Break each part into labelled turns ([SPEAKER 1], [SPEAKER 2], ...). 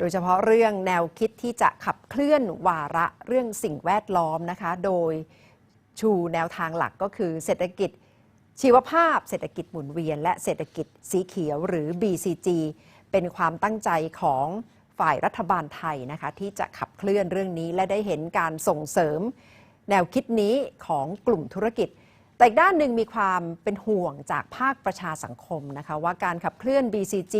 [SPEAKER 1] โดยเฉพาะเรื่องแนวคิดที่จะขับเคลื่อนวาระเรื่องสิ่งแวดล้อมนะคะ โดยชูแนวทางหลักก็คือเศรษฐกิจชีวภาพ เศรษฐกิจหมุนเวียน และเศรษฐกิจสีเขียวหรือ BCG เป็นความตั้งใจของฝ่ายรัฐบาลไทยนะคะ ที่จะขับเคลื่อนเรื่องนี้และได้เห็นการส่งเสริม แนวคิดนี้ของกลุ่มธุรกิจ แต่อีกด้านหนึ่งมีความเป็นห่วงจากภาคประชาสังคมนะคะว่าการขับเคลื่อน BCG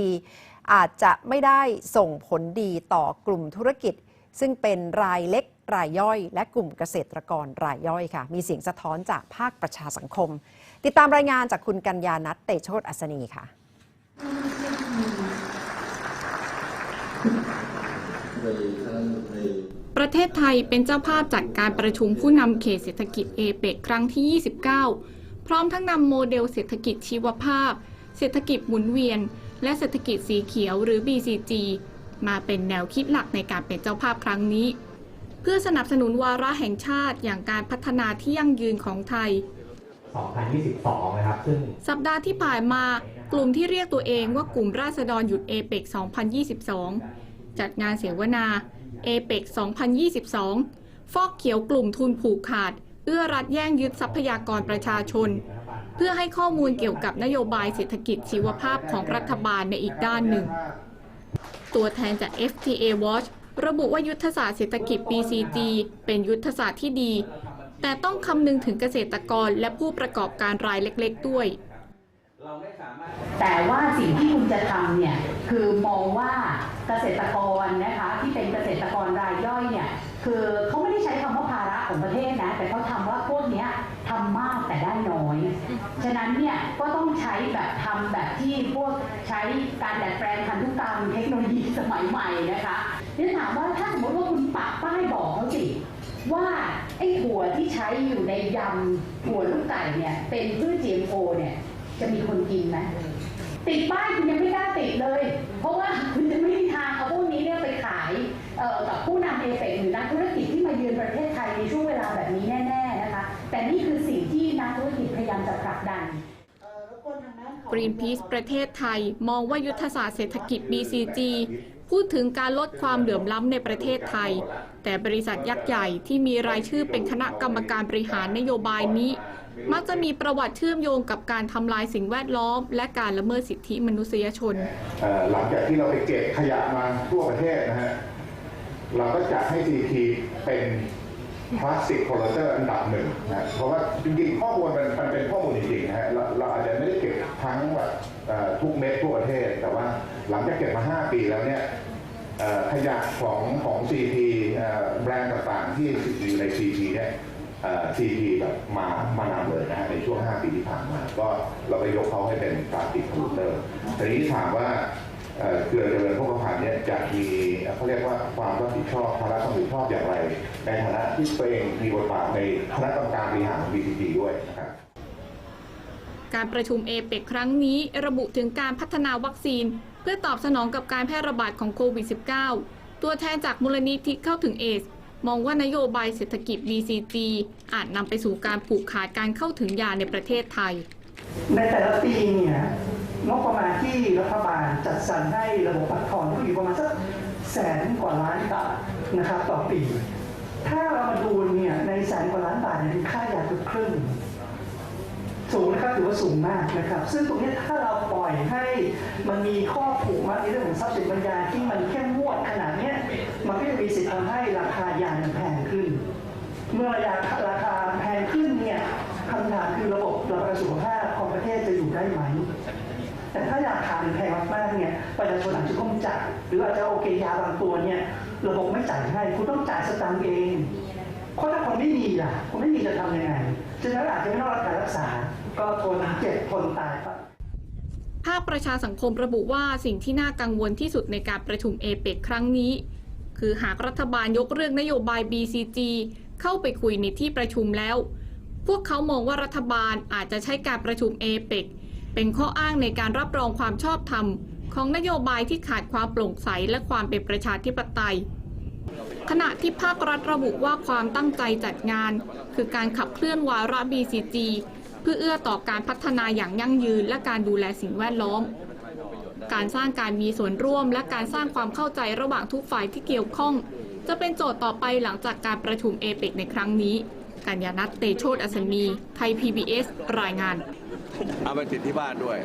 [SPEAKER 1] อาจจะไม่ได้ส่งผลดีต่อกลุ่มธุรกิจ ซึ่งเป็นรายเล็กรายย่อย และกลุ่มเกษตรกรรายย่อยค่ะ มีเสียงสะท้อนจากภาคประชาสังคม ติดตามรายงานจากคุณกัญญานัทเตโชตอัศนีค่ะ
[SPEAKER 2] ประเทศไทยเป็นเจ้าภาพจัดการประชุมผู้นำเขตเศรษฐกิจเอเปกครั้งที่ 29 พร้อมทั้งนำโมเดลเศรษฐกิจชีวภาพ เศรษฐกิจหมุนเวียน และเศรษฐกิจสีเขียวหรือ BCG มาเป็นแนวคิดหลักในการเป็นเจ้าภาพครั้งนี้ เพื่อสนับสนุนวาระแห่งชาติอย่างการพัฒนาที่ยั่งยืนของไทย
[SPEAKER 3] 2022 นะครับ ซึ่ง
[SPEAKER 2] สัปดาห์ที่ผ่านมากลุ่มที่เรียกตัวเองว่ากลุ่มราษฎรหยุดเอเปก2022 จัดงานเสวนา เอเปก2022 ฟอกเขียวกลุ่มทุนผูกขาด เอื้อรัดแย่งยึดทรัพยากรประชาชน เพื่อให้ข้อมูลเกี่ยวกับนโยบายเศรษฐกิจชีวภาพของรัฐบาลในอีกด้านหนึ่ง ตัวแทนจาก FTA Watch ระบุว่ายุทธศาสตร์เศรษฐกิจ BCG เป็นยุทธศาสตร์ที่ดี แต่ต้องคำนึงถึงเกษตรกรและผู้ประกอบการรายเล็ก ๆ ด้วย
[SPEAKER 4] แต่ว่าสิ่งที่คุณจะทำเนี่ยคือมองว่าเกษตรกรนะคะที่เป็นเกษตรกรรายย่อยเนี่ยคือเขาไม่ได้ใช้คำว่าภาระของประเทศนะ แต่เขาทำว่าพวกนี้ยทำมากแต่ได้น้อย ฉะนั้นเนี่ยก็ต้องใช้แบบทำแบบที่พวกใช้การดัดแปลงพันธุกรรมเทคโนโลยีสมัยใหม่นะคะนี่ถามว่าถ้าสมมติว่าคุณปักป้ายบอกเขาสิว่าไอ้ถั่วที่ใช้อยู่ในยำถั่วลูกไก่เนี่ยเป็นพืช GMO เนี่ย จะมีคนกินไหมติดป้ายคุณยังไม่กล้าติดเลย เพราะว่าคุณจะไม่มีทางเอาพวกนี้เนี่ยไปขายต่อกับผู้นำเอเปกหรือนักธุรกิจที่มาเยือนประเทศไทยในช่วงเวลาแบบนี้แน่ๆนะคะ แต่นี่คือสิ่งที่นักธุรกิจพยายามจะผลักดัน
[SPEAKER 2] Greenpeace ประเทศไทยมองว่ายุทธศาสตร์เศรษฐกิจ BCG พูดถึงการลดความเหลื่อมล้ำในประเทศไทย แต่บริษัทยักษ์ใหญ่ที่มีรายชื่อเป็นคณะกรรมการบริหารนโยบายนี้ มักจะมีประวัติเชื่อมโยงกับการทำลายสิ่งแวดล้อม และการละเมิดสิทธิมนุษยชน
[SPEAKER 5] หลังจากที่เราไปเก็บขยะมาทั่วประเทศนะฮะเราก็จัดให้ CT เป็นพลาสติกโพลเตอร์อันดับหนึ่งนะเพราะว่าจริงๆข้อมูลมันมันเป็นข้อมูลจริงๆนะฮะเราเราอาจจะไม่ได้เก็บทั้งแบบทุกเม็ดทั่วประเทศ แต่ว่าหลังจากเก็บมา 5 ปีแล้วเนี่ยขยะของของ CT แบรนด์ต่างๆที่อยู่ใน CT เนี่ย เอ่อ CT แบบมามานำเลยนะฮะในช่วง 5 ปีที่ผ่านมา ก็เราก็ยกเขาให้เป็นพลาสติกโพลเตอร์แต่นี้ถามว่าเอ่อเครือเจริญพกพันธ์เนี่ยจะมีเขาเรียกว่าความรับผิดชอบภาระความรับผิดชอบอย่างไร ในฐานะที่ตัวเองมีบทบาทในคณะกรรมการบริหารของ BCG ด้วยนะครับ
[SPEAKER 2] การประชุมเอเปกครั้งนี้ระบุถึงการพัฒนาวัคซีน เพื่อตอบสนองกับการแพร่ระบาดของโควิด -19 ตัวแทนจากมูลนิธิเข้าถึงเอส มองว่านโยบายเศรษฐกิจ BCG อาจนำไปสู่การผูกขาดการเข้าถึงยาในประเทศไทย
[SPEAKER 6] ในแต่ละปีเนี่ยงบประมาณที่รัฐบาลจัดสรรให้ระบบบัตรทอนก็อยู่ประมาณสักแสนกว่าล้านบาทนะครับต่อปี ถ้าเรามาดูเนี่ยในแสนกว่าล้านบาทเนี่ยมีค่ายาเกือบครึ่งสูงนะครับถือว่าสูงมากนะครับ ซึ่งตรงนี้ถ้าเราปล่อยให้มันมีข้อผูกมัดในเรื่องของทรัพย์สินปัญญาที่มันเข้มงวดขนาดนี้มันก็จะมีสิทธิ์ทำให้ราคา ยามันแพงขึ้น เมื่อราคาราคาแพงขึ้นเนี่ยคำถามคือระบบระกันสุขภาพของประเทศจะอยู่ได้ไหม แต่ถ้าราคามันแพงมากๆเนี่ยประชาชนอาจจะต้องจ่ายหรืออาจจะโอเคยาบางตัวเนี่ยระบบไม่จ่ายให้คุณต้องจ่ายสตางค์เองเพราะถ้าคนไม่มีล่ะคนไม่มีจะทำยังไงฉะนั้นอาจจะไม่ต้องรับการรักษา ก็ทนเจ็บทนตายไป
[SPEAKER 2] ภาคประชาสังคมระบุว่าสิ่งที่น่ากังวลที่สุดในการประชุมเอเปกครั้งนี้ คือหากรัฐบาลยกเรื่องนโยบาย BCG เข้าไปคุยในที่ประชุมแล้ว พวกเขามองว่ารัฐบาลอาจจะใช้การประชุมเอเปกเป็นข้ออ้างในการรับรองความชอบธรรม ของนโยบายที่ขาดความโปร่งใสและความเป็นประชาธิปไตย ขณะที่ภาครัฐระบุว่าความตั้งใจจัดงาน คือการขับเคลื่อนวาระ BCG เพื่อเอื้อต่อการพัฒนาอย่างยั่งยืนและการดูแลสิ่งแวดล้อม การสร้างการมีส่วนร่วม และการสร้างความเข้าใจระหว่างทุกฝ่ายที่เกี่ยวข้อง จะเป็นโจทย์ต่อไปหลังจากการประชุมเอเปกในครั้งนี้ กัญญาณัทเตโชตอัศมี ไทย PBS รายงาน
[SPEAKER 7] เอาไปติดที่บ้านด้วย